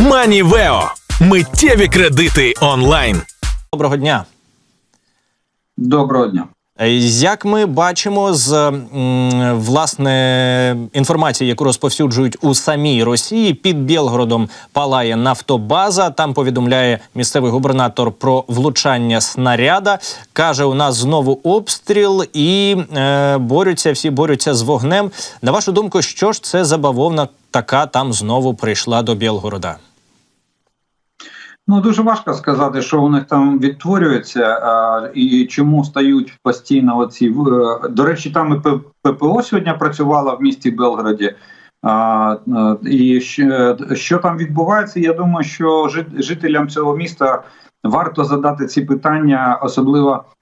Манівео. Миттєві кредити онлайн. Доброго дня. Доброго дня. Е, Як ми бачимо з власне інформації, яку розповсюджують у самій Росії, під Білгородом палає нафтобаза. Там повідомляє місцевий губернатор про влучання снаряда. каже, у нас знову обстріл і е, борються, всі борються з вогнем. На вашу думку, що ж це за бавовна така там знову прийшла до Білгорода? Ну дуже важко сказати, що у них там відтворюється а, і чому стають постійно оці до речі, там і ППО сьогодні працювала в місті Белгороді. А, а, і що, що там відбувається? Я думаю, що жителям цього міста варто задати ці питання, особливо е,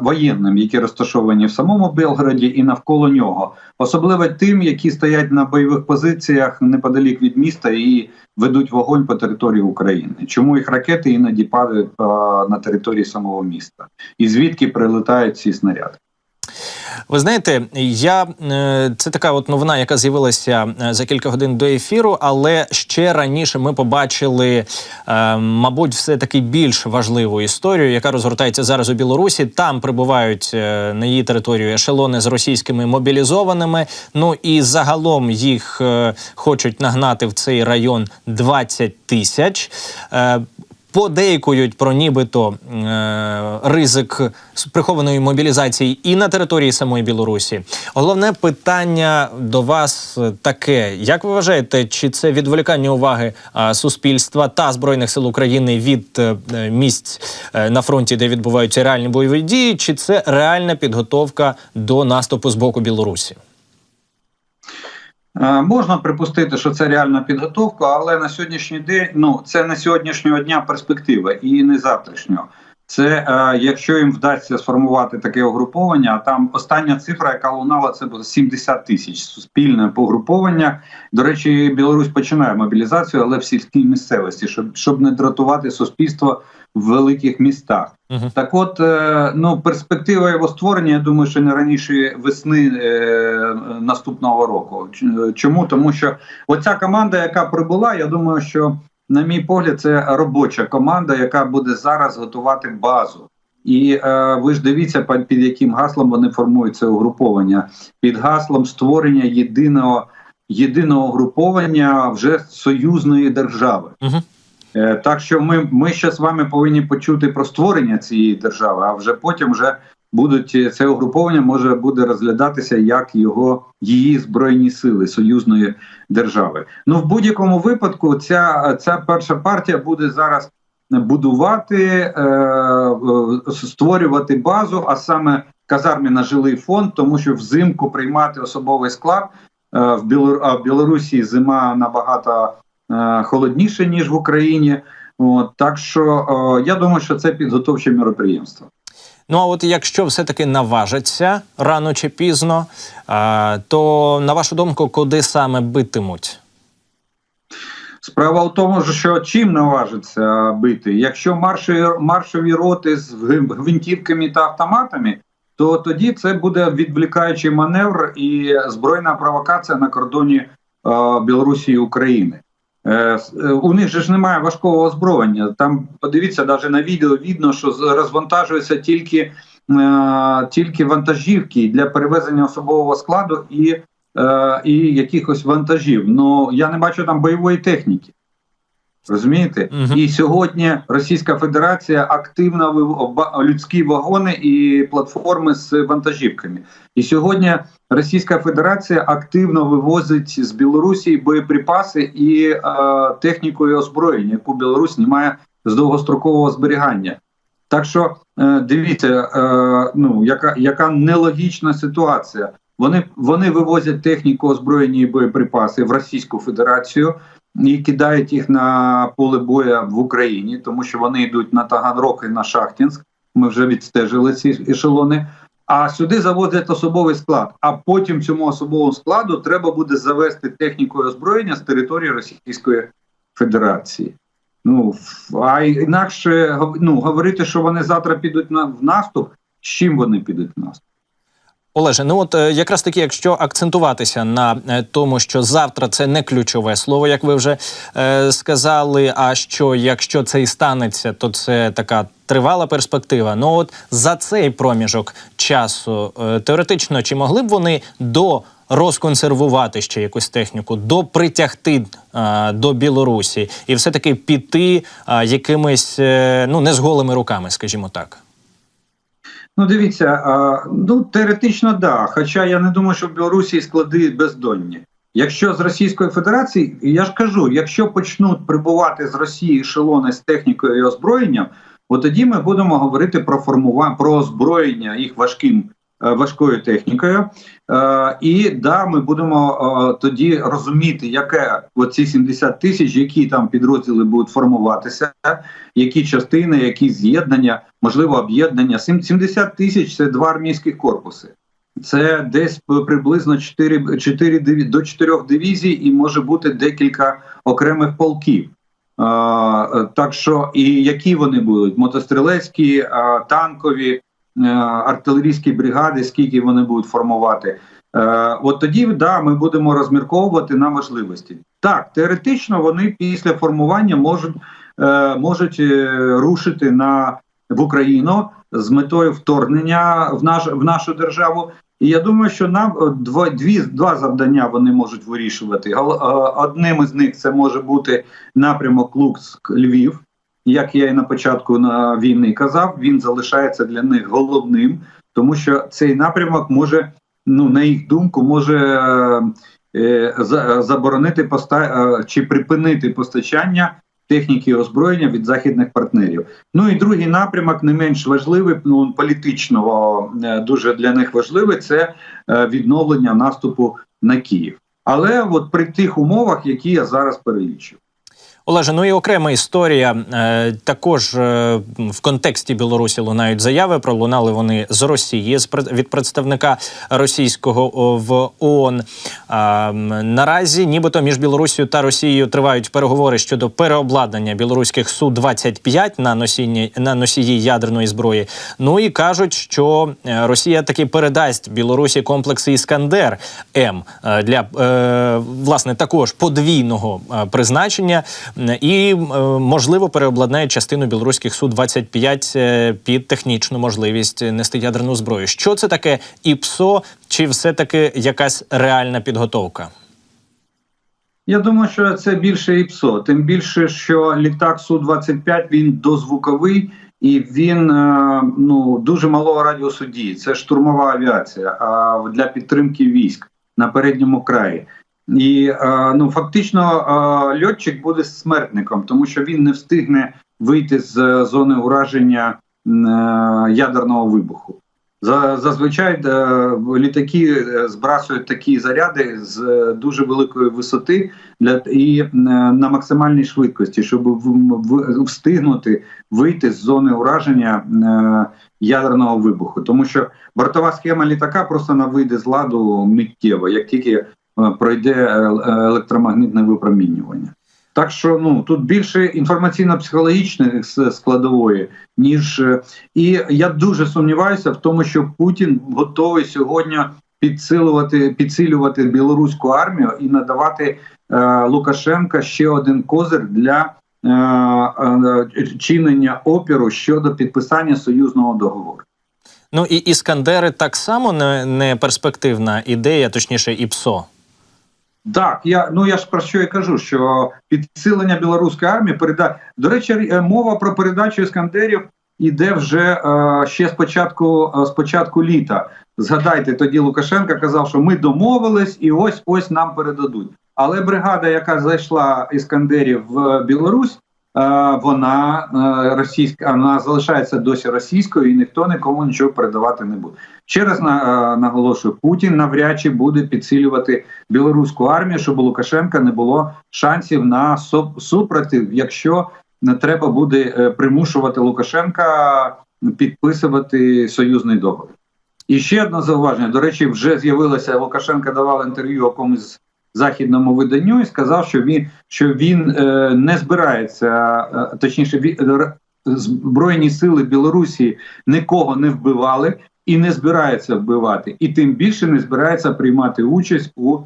воєнним, які розташовані в самому Белгороді і навколо нього, особливо тим, які стоять на бойових позиціях неподалік від міста і ведуть вогонь по території України. Чому їх ракети іноді падають на території самого міста, і звідки прилетають ці снаряди? Ви знаєте, я е, це така от новина, яка з'явилася е, за кілька годин до ефіру, але ще раніше ми побачили, е, мабуть, все таки більш важливу історію, яка розгортається зараз у Білорусі. Там прибувають на її територію ешелони з російськими мобілізованими. Ну і загалом їх хочуть нагнати в цей район 20 тисяч. Подейкують про нібито е, ризик прихованої мобілізації і на території самої Білорусі. Головне питання до вас таке: як ви вважаєте, чи це відволікання уваги е, суспільства та збройних сил України від е, місць е, на фронті, де відбуваються реальні бойові дії, чи це реальна підготовка до наступу з боку Білорусі? Е, Можна припустити, що це реальна підготовка, але на сьогоднішній день ну це не сьогоднішнього дня перспектива і не завтрашнього. Це е, якщо їм вдасться сформувати таке угруповання, а там остання цифра, яка лунала, це буде 70 тисяч суспільне погруповання. До речі, Білорусь починає мобілізацію, але в сільській місцевості, щоб щоб не дратувати суспільство в великих містах. Мгм. Так, от е, ну перспектива його створення, я думаю, що не раніше весни е, наступного року. Чому? Тому що оця команда, яка прибула, я думаю, що на мій погляд, це робоча команда, яка буде зараз готувати базу. І е, ви ж дивіться, під яким гаслом вони формують це угруповання, під гаслом створення єдиного єдиного угруповання вже союзної держави. Е, Так що ми, ми ще з вами повинні почути про створення цієї держави, а вже потім вже будуть е, це угруповання може буде розглядатися як його її збройні сили союзної держави. Ну в будь-якому випадку, ця, ця перша партія буде зараз будувати, е, е, створювати базу, а саме казармі на жилий фонд, тому що взимку приймати особовий склад е, в Білор... Білорусі зима набагато е, холодніше ніж в Україні. От так що е, я думаю, що це підготовче міроприємство. Ну а от якщо все-таки наважаться рано чи пізно, а, то на вашу думку, куди саме битимуть? Справа в тому, що чим наважиться бити? Якщо маршові, маршові роти з гвинтівками та автоматами, то тоді це буде відвлікаючий маневр і збройна провокація на кордоні е, Білорусі і України. Е, е, у них же ж немає важкого озброєння. Там подивіться, навіть на відео видно, що розвантажуються тільки, е, тільки вантажівки для перевезення особового складу і і якихось вантажів. Ну я не бачу там бойової техніки. Розумієте? Мгм. І сьогодні Російська Федерація активно людські вагони і платформи з вантажівками. І сьогодні Російська Федерація активно вивозить з Білорусі боєприпаси і е, техніку і озброєння, яку Білорусь не має з довгострокового зберігання. Так що е, дивіться, е, ну яка, яка нелогічна ситуація. Вони, вони вивозять техніку, озброєння і боєприпаси в Російську Федерацію і кидають їх на поле боя в Україні, тому що вони йдуть на Таганрог і на Шахтінськ. Ми вже відстежили ці ешелони. А сюди завозять особовий склад. А потім цьому особовому складу треба буде завести техніку і озброєння з території Російської Федерації. Ну а інакше ну, говорити, що вони завтра підуть на в наступ. З чим вони підуть в наступ? Олеже, ну от е, якраз таки, якщо акцентуватися на е, тому, що завтра це не ключове слово, як ви вже е, сказали. А що якщо це і станеться, то це така тривала перспектива. Ну от за цей проміжок часу е, теоретично чи могли б вони до розконсервувати ще якусь техніку, допритягти е, до Білорусі і все таки піти е, якимись е, ну не з голими руками, скажімо так. Ну, дивіться, ну теоретично да. Хоча я не думаю, що в Білорусі склади бездонні. Якщо з Російської Федерації, я ж кажу, якщо почнуть прибувати з Росії ешелони з технікою і озброєнням, от тоді ми будемо говорити про формування про озброєння їх важким важкою технікою. Е, і да, ми будемо е, тоді розуміти, яке оці 70 тисяч, які там підрозділи будуть формуватися, які частини, які з'єднання, можливо, об'єднання. Сім- 70 тисяч це два армійських корпуси. Це десь приблизно 4, 4 диві- до 4 дивізій, і може бути декілька окремих полків. Е, так що, і які вони будуть? Мотострілецькі, танкові, е, артилерійські бригади, скільки вони будуть формувати. Е, От тоді да, ми будемо розмірковувати на можливості. Так, теоретично вони після формування можуть, е, можуть е, рушити на в Україну з метою вторгнення в наш в нашу державу. І я думаю, що нам е, два дві два завдання вони можуть вирішувати. Е, Одним із них це може бути напрямок Луцьк Львів. Як я і на початку на війни казав, він залишається для них головним, тому що цей напрямок може, ну на їх думку, може е, за- заборонити поста е, чи припинити постачання техніки і озброєння від західних партнерів. Ну і другий напрямок, не менш важливий, ну політично е, дуже для них важливий, це е, відновлення наступу на Київ. Але от при тих умовах, які я зараз перелічив. Олеже, ну і окрема історія. Е, також е, в контексті Білорусі лунають заяви. Пролунали вони з Росії від представника російського в ООН. Наразі, нібито між Білорусією та Росією тривають переговори щодо переобладнання білоруських су 25 на носінні на носії ядерної зброї. Ну і кажуть, що е, Росія таки передасть Білорусі комплекси Іскандер М для власне також подвійного призначення і е, можливо переобладнає частину білоруських су 25 е, під технічну можливість нести ядерну зброю. Що це таке ІПСО? Чи все таки якась реальна підготовка? Я думаю, що це більше ІПСО. Тим більше, що літак Су-25 він дозвуковий і він е, ну дуже малого радіусу дії. Це штурмова авіація а для підтримки військ на передньому краї. І е, ну фактично е, льотчик буде смертником, тому що він не встигне вийти з е, зони ураження ядерного вибуху. Зазвичай літаки збрасують такі заряди з дуже великої висоти для і на максимальній швидкості, щоб встигнути вийти з зони ураження ядерного вибуху. Тому що бортова схема літака просто на вийде з ладу миттєво, як тільки пройде е, електромагнітне випромінювання. Так що ну тут більше інформаційно-психологічної складової, ніж е, і я дуже сумніваюся в тому, що Путін готовий сьогодні підсилювати підсилювати білоруську армію і надавати е, Лукашенка ще один козир для е, е, чинення опіру щодо підписання союзного договору. Ну і іскандери так само не, не перспективна ідея, точніше, ІПСО. Так, я ну я ж про що я кажу, що підсилення білоруської армії переда до речі, е, мова про передачу іскандерів іде вже е, ще спочатку початку е, спочатку літа. Згадайте, тоді Лукашенко казав, що ми домовились, і ось ось нам передадуть. Але бригада, яка зайшла іскандерів в Білорусь, вона е, російська, вона залишається досі російською, і ніхто нікому нічого передавати не буде. Ще раз на, е, наголошую, Путін навряд чи буде підсилювати білоруську армію, щоб у Лукашенка не було шансів на суп- супротив, якщо не треба буде е, примушувати Лукашенка підписувати союзний договір. І ще одне зауваження. До речі, вже з'явилося Лукашенко давав інтерв'ю якомусь західному виданню і сказав, що він що він е, не збирається, е, точніше, ві- збройні сили Білорусі нікого не вбивали. і не збирається вбивати, і тим більше не збирається приймати участь у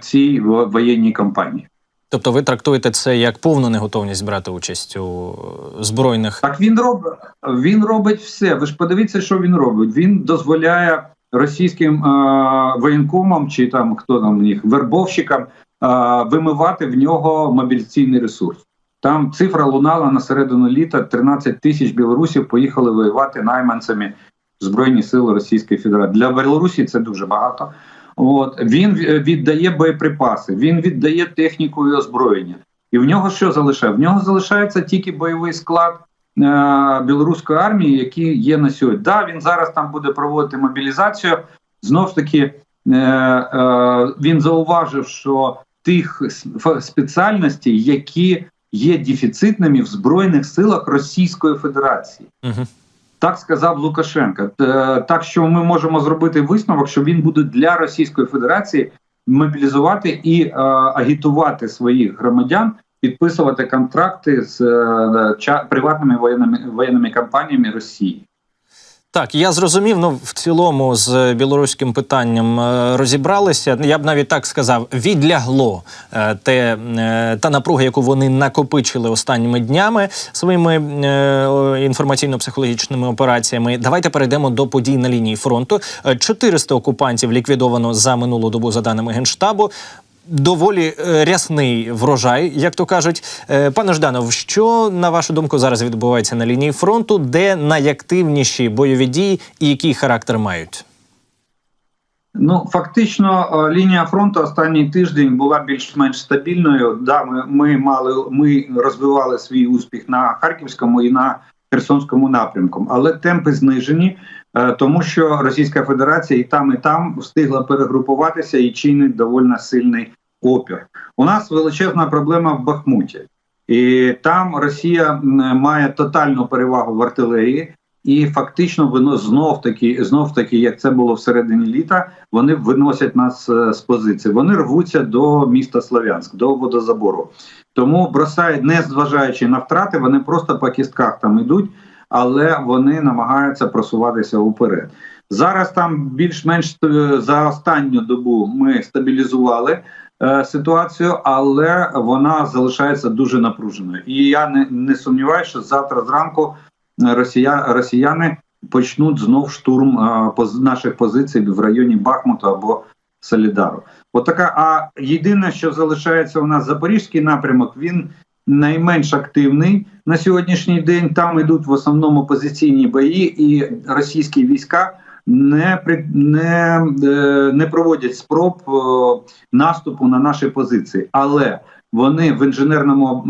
цій во- воєнній кампанії. Тобто ви трактуєте це як повну неготовність брати участь у е, збройних Так він робить він робить все. Ви ж подивіться, що він робить. Він дозволяє російським е, воєнкомам чи там хто там них вербовщикам е, вимивати в нього мобілізаційний ресурс. Там цифра лунала на середину літа. 13 тисяч білорусів поїхали воювати найманцями Збройні сили Російської Федерації. Для Білорусі це дуже багато. От він е, віддає боєприпаси, він віддає техніку і озброєння. І в нього що залишає? В нього залишається тільки бойовий склад білоруської армії, який є на сьогодні. Да, він зараз там буде проводити мобілізацію. Знов ж таки, е, е, він зауважив, що тих спеціальностей, які є дефіцитними в збройних силах Російської Федерації. Угу. Так сказав Лукашенко. Так що ми можемо зробити висновок, що він буде для Російської Федерації мобілізувати і е, агітувати своїх громадян, підписувати контракти з е, приватними воєнними воєнними компаніями Росії. Так, я зрозумів. Ну в цілому з білоруським питанням е, розібралися. Я б навіть так сказав, відлягло е, те та напруга, яку вони накопичили останніми днями своїми інформаційно-психологічними операціями. Давайте перейдемо до подій на лінії фронту. Е, 400 окупантів ліквідовано за минулу добу, за даними генштабу. Доволі е, рясний врожай, як то кажуть. Е, Пане Жданов, що на вашу думку зараз відбувається на лінії фронту, де найактивніші бойові дії і який характер мають? Ну фактично, е, лінія фронту останній тиждень була більш-менш стабільною. Да, ми, ми мали ми розвивали свій успіх на харківському і на Херсонському напрямку, але темпи знижені, тому що Російська Федерація і там, і там встигла перегрупуватися і чинить доволі сильний опір. У нас величезна проблема в Бахмуті, і там Росія має тотальну перевагу в артилерії. І фактично воно знов таки, знов таки, як це було всередині літа, вони виносять нас е, з позиції. Вони рвуться до міста Слов'янськ, до водозабору. Тому бросають, не зважаючи на втрати, вони просто по кістках там йдуть, але вони намагаються просуватися уперед. Зараз там більш-менш е, за останню добу ми стабілізували е, ситуацію, але вона залишається дуже напруженою. І я не, не сумніваюся, що завтра зранку росія, росіяни почнуть знов штурм а, поз, наших позицій в районі Бахмуту або Солідару. Отака. А єдине, що залишається у нас запорізький напрямок, він найменш активний на сьогоднішній день. Там йдуть в основному позиційні бої, і російські війська не не, е, не проводять спроб е, наступу на наші позиції, але вони в інженерному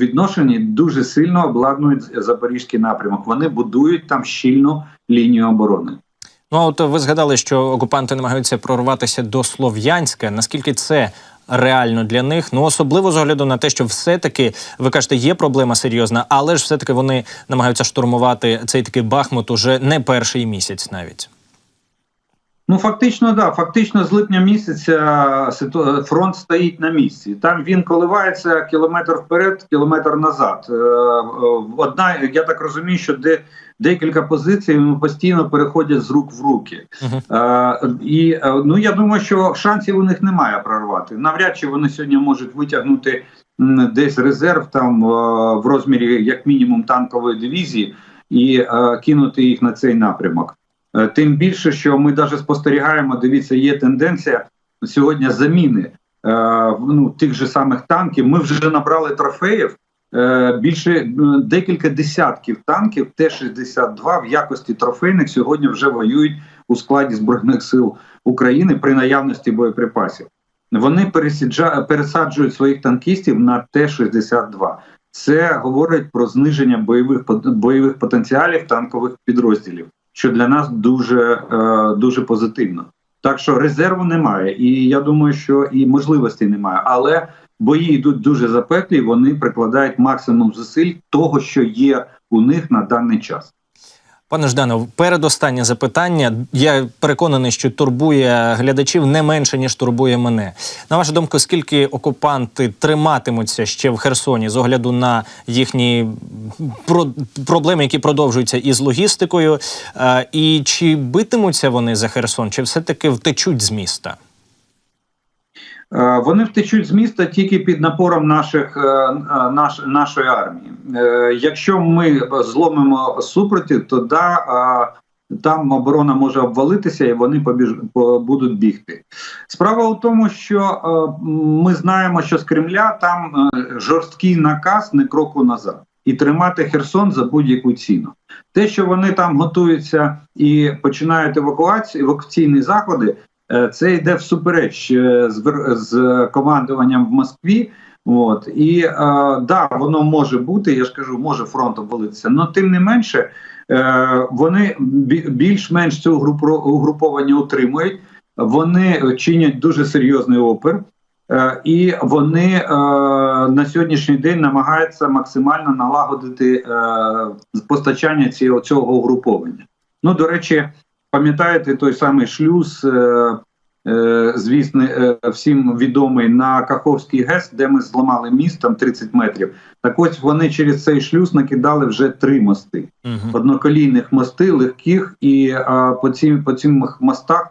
відношенні дуже сильно обладнують запорізький напрямок. Вони будують там щільну лінію оборони. Ну, от ви згадали, що окупанти намагаються прорватися до Слов'янська. Наскільки це реально для них? Ну особливо з огляду на те, що все-таки ви кажете, є проблема серйозна, але ж все-таки вони намагаються штурмувати цей такий Бахмут уже не перший місяць навіть. Ну фактично, да. Фактично, з липня місяця фронт стоїть на місці. Там він коливається кілометр вперед, кілометр назад. Е, е, Одна, я так розумію, що де декілька позицій постійно переходять з рук в руки. Е, і е, ну я думаю, що шансів у них немає прорвати. Навряд чи вони сьогодні можуть витягнути десь резерв там е, в розмірі як мінімум танкової дивізії і е, кинути їх на цей напрямок. Е, Тим більше, що ми навіть спостерігаємо, дивіться, є тенденція сьогодні заміни е, ну, тих же самих танків. Ми вже набрали трофеїв. Е, Більше декілька десятків танків Т-62 в якості трофейних сьогодні вже воюють у складі збройних сил України при наявності боєприпасів. Вони пересаджують своїх танкістів на Т-62. Це говорить про зниження бойових бойових потенціалів танкових підрозділів, що для нас дуже, е, дуже позитивно. Так що резерву немає, і я думаю, що і можливості немає. Але бої йдуть дуже запеклі, вони прикладають максимум зусиль того, що є у них на даний час. Пане Жданов, передостаннє запитання. Я переконаний, що турбує глядачів не менше ніж турбує мене. На вашу думку, скільки окупанти триматимуться ще в Херсоні з огляду на їхні про- проблеми, які продовжуються із логістикою? Е, І чи битимуться вони за Херсон, чи все таки втечуть з міста? Е, Вони втечуть з міста тільки під напором наших, е, е, наш, нашої армії. Якщо ми зломимо супротив, то да, там оборона може обвалитися і вони побіж, по- будуть бігти. Справа у тому, що ми знаємо, що з Кремля там жорсткий наказ не кроку назад. І тримати Херсон за будь-яку ціну. Те, що вони там готуються і починають евакуацію, евакуаційні заходи, Це йде всупереч е, з, з командуванням в Москві. От і е, да, воно може бути. Я ж кажу, може фронт обвалитися. але тим не менше, е, вони більш-менш цього угруповання утримують. Вони чинять дуже серйозний опір, е, і вони е, на сьогоднішній день намагаються максимально налагодити е, постачання цього, цього угруповання. Ну, до речі, пам'ятаєте той самий шлюз, е, е, звісно, е, всім відомий на Каховський ГЕС, де ми зламали міст там 30 метрів. Так ось вони через цей шлюз накидали вже три мости Угу. одноколійних мости, легких, і по цим по цим мостах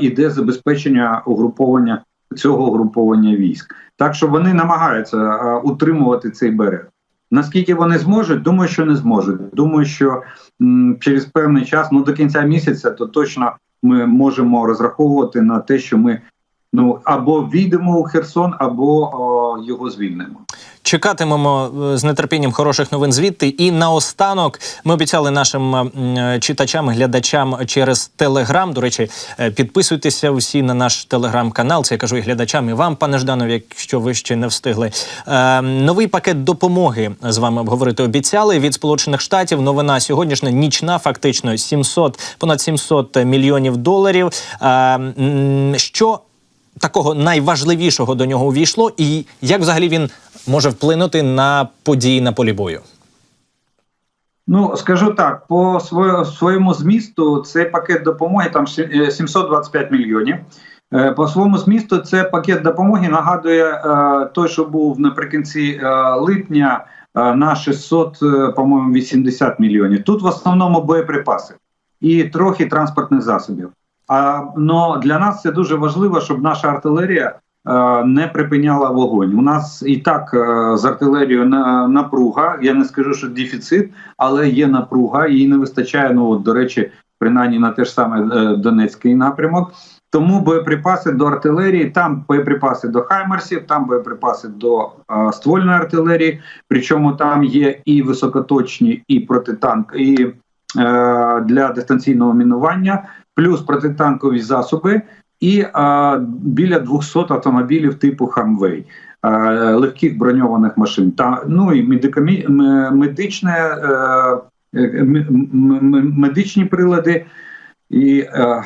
іде забезпечення угруповання цього угруповання військ. Так що вони намагаються утримувати цей берег. Наскільки вони зможуть, думаю, що не зможуть. Думаю, що м, через певний час, ну до кінця місяця, то точно ми можемо розраховувати на те, що ми ну або війдемо у Херсон, або о, його звільнимо. Чекатимемо е, з нетерпінням хороших новин звідти. І наостанок ми обіцяли нашим е, читачам, глядачам через телеграм. До речі, е, підписуйтеся всі на наш телеграм-канал. Це я кажу і глядачам, і вам, пане Жданов, якщо ви ще не встигли. Новий пакет допомоги з вами обговорити обіцяли від Сполучених Штатів. Новина сьогоднішня нічна, фактично 700, понад 700 мільйонів доларів. Що такого найважливішого до нього увійшло, і як взагалі він може вплинути на події на полі бою? Ну скажу так, по своєму змісту цей пакет допомоги там е, 725 мільйонів. Е, По своєму змісту це пакет допомоги нагадує е, той, що був наприкінці е, липня е, на 600, е, по-моєму, 80 мільйонів. Тут в основному боєприпаси і трохи транспортних засобів. А но для нас це дуже важливо, щоб наша артилерія е, не припиняла вогонь. У нас і так е, з артилерією на, напруга. Я не скажу, що дефіцит, але є напруга, її не вистачає. Ну от, до речі, принаймні на те ж саме е, Донецький напрямок. Тому боєприпаси до артилерії, там боєприпаси до хаймерсів, там боєприпаси до е, ствольної артилерії. Причому там є і високоточні, і протитанк, і е, для дистанційного мінування, плюс протитанкові засоби, і е, біля 200 автомобілів типу Хамвей. Легких броньованих машин, та ну і медикамі, медичне, е, е, медичні прилади, і, е,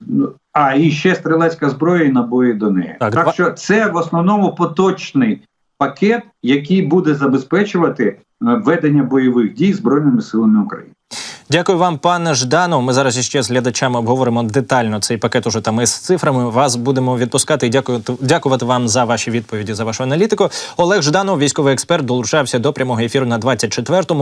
ну, а і ще стрілецька зброя і набої до неї. Так, Так, що це в основному поточний пакет, який буде забезпечувати ведення бойових дій збройними силами України. Дякую вам, пане Жданов. Ми зараз іще з глядачами обговоримо детально цей пакет уже там із цифрами. Вас будемо відпускати і дякую, дякувати вам за ваші відповіді, за вашу аналітику. Олег Жданов, військовий експерт, долучався до прямого ефіру на 24-му.